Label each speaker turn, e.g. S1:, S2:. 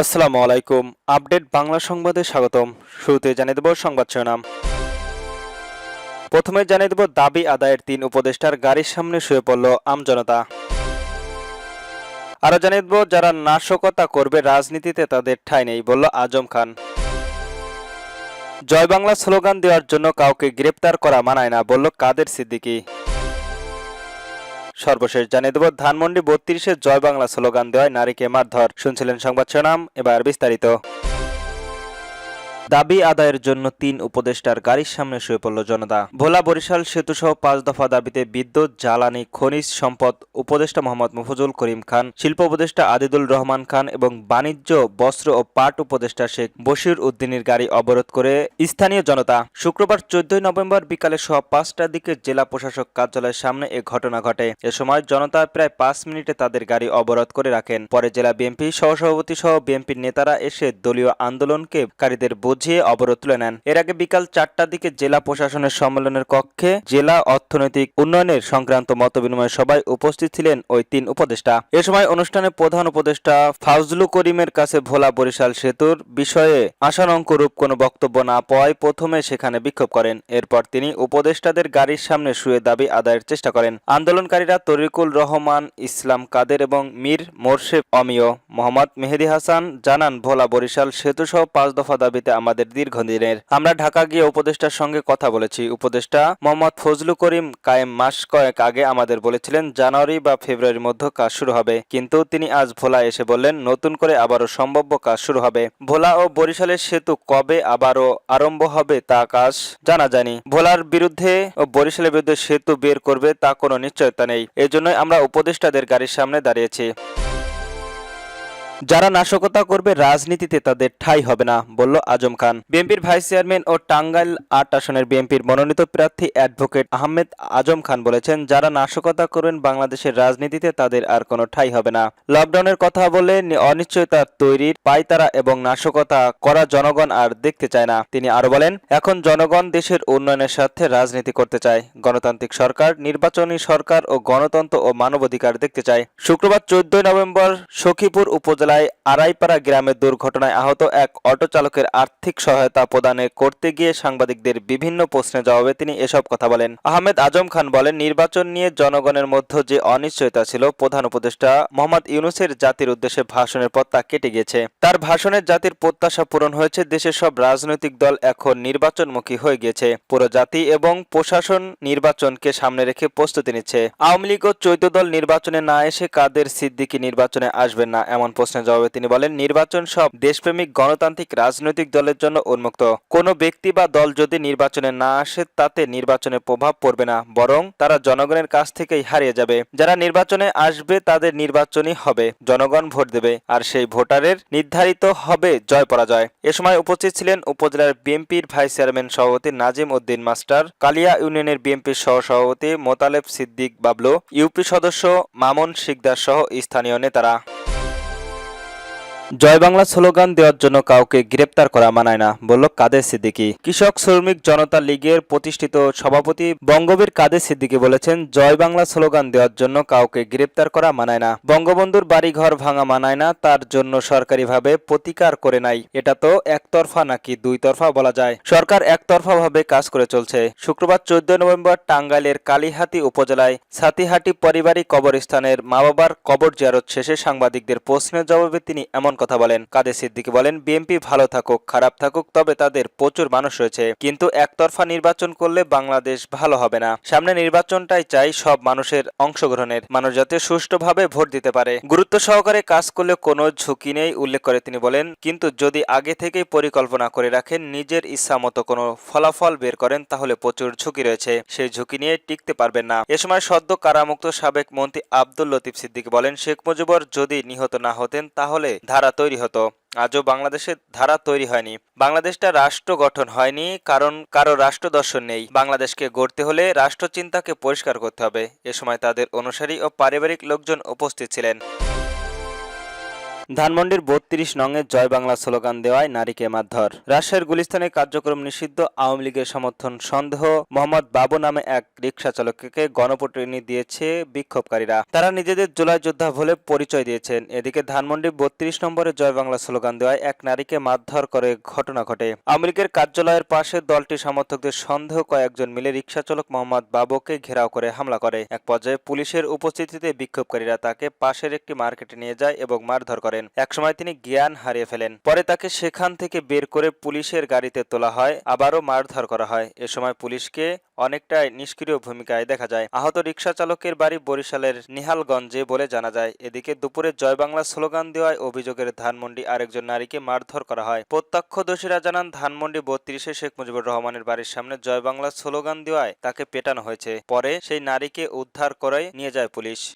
S1: আসসালামু আলাইকুম। আপডেট বাংলা সংবাদে স্বাগতম। শুরুতে জানিয়ে দেব সংবাদ শিরোনাম। প্রথমে জানিয়ে দেব দাবি আদায়ের তিন উপদেষ্টার গাড়ির সামনে শুয়ে পড়ল আমজনতা আরও জানিয়ে দেব, যারা নাশকতা করবে রাজনীতিতে তাদের ঠাঁই নেই, বলল আজম খান। জয় বাংলা স্লোগান দেওয়ার জন্য কাউকে গ্রেপ্তার করা মানায় না, বলল কাদের সিদ্দিকী। সর্বশেষ জানিয়ে দেব, ধানমন্ডি বত্রিশে জয় বাংলা স্লোগান দেওয়ায় নারীকে মারধর। শুনছিলেন সংবাদ শিরোনাম, এবার বিস্তারিত। দাবি আদায়ের জন্য তিন উপদেষ্টার গাড়ির সামনে শুয়ে পড়ল জনতা। ভোলা বরিশাল সেতু সহ পাঁচ দফা দাবিতে বিদ্যুৎ, জ্বালানি, খনিজ সম্পদ উপদেষ্টা মোহাম্মদ মুফুজুল করিম খান, শিল্প উপদেষ্টা আদিদুল রহমান খান এবং বাণিজ্য, বস্ত্র ও পাট উপদেষ্টা শেখ বশির উদ্দিনের গাড়ি অবরোধ করে স্থানীয় জনতা। শুক্রবার চোদ্দই নভেম্বর বিকালে সহ পাঁচটার দিকে জেলা প্রশাসক কার্যালয়ের সামনে এ ঘটনা ঘটে। এ সময় জনতা প্রায় পাঁচ মিনিটে তাদের গাড়ি অবরোধ করে রাখেন। পরে জেলা বিএনপি সহসভাপতি সহ বিএনপির নেতারা এসে দলীয় আন্দোলনকে কারীদের বুঝিয়ে অবরোধ তুলে নেন। এর আগে বিকাল চারটার দিকে জেলা প্রশাসনের সম্মেলনের কক্ষে জেলা অর্থনৈতিক উন্নয়নের সংক্রান্ত মতবিনিময় সভায় উপস্থিত ছিলেন ওই তিন উপদেষ্টা। এ সময় অনুষ্ঠানে প্রধান উপদেষ্টা ফাউজলু করিমের কাছে ভোলা বরিশাল সেতুর বিষয়ে আশানঙ্করূপ কোনো বক্তব্য না পাওয়ায় প্রথমে সেখানে বিক্ষোভ করেন। এরপর তিনি উপদেষ্টাদের গাড়ির সামনে শুয়ে দাবি আদায়ের চেষ্টা করেন। আন্দোলনকারীরা তরিকুল রহমান, ইসলাম কাদের এবং মীর মোরশেদ অমিয়, মোহাম্মদ মেহেদি হাসান জানান ভোলা বরিশাল সেতু সহ পাঁচ দফা দাবিতে আমাদের দীর্ঘদিনের। আমরা ঢাকা গিয়ে উপদেষ্টার সঙ্গে কথা বলেছি। উপদেষ্টা মোহাম্মদ ফজলু করিম কায়েম মাস কয়েক আগে আমাদের বলেছিলেন, জানুয়ারি বা ফেব্রুয়ারির মধ্যে কাজ শুরু হবে। কিন্তু তিনি আজ ভোলা এসে বললেন, নতুন করে আবারও সম্ভাব্য কাজ শুরু হবে। ভোলা ও বরিশালের সেতু কবে আবারও আরম্ভ হবে তা কাজ জানা যায়নি। ভোলার বিরুদ্ধে ও বরিশালের বিরুদ্ধে সেতু বের করবে তা কোনো নিশ্চয়তা নেই। এজন্যই আমরা উপদেষ্টাদের গাড়ির সামনে দাঁড়িয়েছি। যারা নাশকতা করবে রাজনীতিতে তাদের ঠাঁই হবে না, বলল আজম খান। বিএনপির ভাইস চেয়ারম্যান ও টাঙ্গাইল আট আসনের বিএনপির মনোনীত প্রার্থী অ্যাডভোকেট আহমেদ আজম খান বলেছেন, যারা নাশকতা করবেন বাংলাদেশের রাজনীতিতে তাদের আর কোনো ঠাঁই হবে না। লকডাউনের কথা বলে অনিশ্চয়তা তৈরির পাইতারা এবং নাশকতা করা জনগণ আর দেখতে চায় না। তিনি আরও বলেন, এখন জনগণ দেশের উন্নয়নের স্বার্থে রাজনীতি করতে চায়। গণতান্ত্রিক সরকার, নির্বাচনী সরকার ও গণতন্ত্র ও মানবাধিকার দেখতে চায়। শুক্রবার চোদ্দই নভেম্বর সখীপুর উপজেলায় আড়াইপাড়া গ্রামের দুর্ঘটনায় আহত এক অটো চালকের আর্থিক সহায়তা প্রদানে করতে গিয়ে সাংবাদিকদের বিভিন্ন প্রশ্নের জবাবে তিনি এসব কথা বলেন। আহমেদ আজম খান বলেন, নির্বাচন নিয়ে জনগণের মধ্যে যে অনিশ্চয়তা ছিল, প্রধান উপদেষ্টা মোহাম্মদ ইউনুসের জাতির উদ্দেশ্যে ভাষণের পর তা কেটে গিয়েছে। তার ভাষণের জাতির প্রত্যাশা পূরণ হয়েছে, দেশের সব রাজনৈতিক দল এখন নির্বাচনমুখী হয়ে গিয়েছে। পুরো জাতি এবং প্রশাসন নির্বাচনকে সামনে রেখে প্রস্তুতি নিচ্ছে। আওয়ামী লীগ ও চৈত্য দল নির্বাচনে না এসে কাদের সিদ্দিকী নির্বাচনে আসবেন না, এমন প্রশ্নের জবাবে তিনি বলেন, নির্বাচন সব দেশপ্রেমিক গণতান্ত্রিক রাজনৈতিক দলের জন্য উন্মুক্ত। কোনো ব্যক্তি বা দল যদি নির্বাচনে না আসে, তাতে নির্বাচনে প্রভাব পড়বে না, বরং তারা জনগণের কাছ থেকেই হারিয়ে যাবে। যারা নির্বাচনে আসবে, তাদের নির্বাচনই হবে। জনগণ ভোট দেবে, আর সেই ভোটারের নির্ধারিত হবে জয় পরাজয়। এ সময় উপস্থিত ছিলেন উপজেলার বিএনপির ভাইস চেয়ারম্যান সভাপতি নাজিম উদ্দিন, মাস্টার কালিয়া ইউনিয়নের বিএনপির সহ সভাপতি মোতালেব সিদ্দিক বাবলু, ইউপি সদস্য মামুন শিকদার সহ স্থানীয় নেতারা। জয় বাংলা স্লোগান দেওয়ার জন্য কাউকে গ্রেপ্তার করা মানায় না, বলল কাদের সিদ্দিকী। কৃষক শ্রমিক জনতা লীগের প্রতিষ্ঠিত সভাপতি বঙ্গবীর কাদের সিদ্দিকী বলেছেন জয় বাংলা স্লোগান দেওয়ার জন্য কাউকে গ্রেপ্তার করা মানায় না। বঙ্গবন্ধুর বাড়িঘর ভাঙা মানায় না, তার জন্য সরকারিভাবে প্রতিকার করে নাই। এটা তো একতরফা নাকি দুই তরফা বলা যায়। সরকার একতরফা ভাবে কাজ করে চলছে। শুক্রবার চোদ্দ নভেম্বর টাঙ্গাইলের কালীহাতি উপজেলায় সাতিহাটি পারিবারিক কবরস্থানের মা বাবার কবর জিয়ারত শেষে সাংবাদিকদের প্রশ্নের জবাবে তিনি এমন কথা বলেন। কাদের সিদ্দিকী বলেন, বিএনপি ভালো থাকুক, খারাপ থাকুক, তবে তাদের প্রচুর মানুষ রয়েছে। কিন্তু একতরফা নির্বাচন করলে বাংলাদেশ ভালো হবে না। সামনে নির্বাচনটাই চাই সব মানুষের অংশগ্রহণের। মানুষ যাতে সুষ্ঠুভাবে ভোট দিতে পারে। গুরুত্ব সহকারে কাজ করলে কোনো ঝুঁকি নেই, উল্লেখ করে তিনি বলেন। কিন্তু যদি আগে থেকেই পরিকল্পনা করে রাখেন, নিজের ইচ্ছা মতো কোনো ফলাফল বের করেন, তাহলে প্রচুর ঝুঁকি রয়েছে। সেই ঝুঁকি নিয়ে টিকতে পারবেন না। এ সময় সদ্য কারামুক্ত সাবেক মন্ত্রী আব্দুল লতিফ সিদ্দিকী বলেন, শেখ মুজিবর যদি নিহত না হতেন, তাহলে ধারা তৈরি হতো। আজও বাংলাদেশে ধারা তৈরি হয়নি। বাংলাদেশটা রাষ্ট্র গঠন হয়নি, কারণ কারও রাষ্ট্র দর্শন নেই। বাংলাদেশকে গড়তে হলে রাষ্ট্রচিন্তাকে পরিষ্কার করতে হবে। এ সময় তাদের অনুসারী ও পারিবারিক লোকজন উপস্থিত ছিলেন। ধানমন্ডির বত্রিশ নঙে জয় বাংলা স্লোগান দেওয়ায় নারীকে মারধর। রাজশাহীর গুলিস্তানে কার্যক্রম নিষিদ্ধ, আওয়ামী লীগের সমর্থন সন্দেহ। মোহাম্মদ বাবু নামে এক রিকশা চালককে গণপটনি দিয়েছে বিক্ষোভকারীরা। তারা নিজেদের জুলাই যোদ্ধা বলে পরিচয় দিয়েছেন। এদিকে ধানমন্ডি বত্রিশ নম্বরে জয় বাংলা স্লোগান দেওয়ায় এক নারীকে মারধর করে ঘটনা ঘটে। আওয়ামী লীগের কার্যালয়ের পাশে দলটি সমর্থকদের সন্দেহ, কয়েকজন মিলে রিক্সা চালক মোহাম্মদ বাবুকে ঘেরাও করে হামলা করে। এক পর্যায়ে পুলিশের উপস্থিতিতে বিক্ষোভকারীরা তাকে পাশের একটি মার্কেটে নিয়ে যায় এবং মারধর করেন। একসময় তিনি জ্ঞান হারিয়ে ফেলেন। পরে তাকে সেখান থেকে বের করে পুলিশের গাড়িতে তোলা হয়, আবারও মারধর করা হয়। এ সময় পুলিশকে অনেকটাই নিষ্ক্রিয় ভূমিকায় দেখা যায়। আহত রিকশা চালকের বাড়ি বরিশালের নিহালগঞ্জে বলে জানা যায়, এদিকে দুপুরে জয় বাংলা স্লোগান দেওয়ায় অভিযোগের ধানমন্ডি আরেকজন নারীকে মারধর করা হয়। প্রত্যক্ষদর্শীরা জানান, ধানমন্ডি বত্রিশে শেখ মুজিবুর রহমানের বাড়ির সামনে জয় বাংলা স্লোগান দেওয়ায় তাকে পেটানো হয়েছে। পরে সেই নারীকে উদ্ধার করে নিয়ে যায় পুলিশ।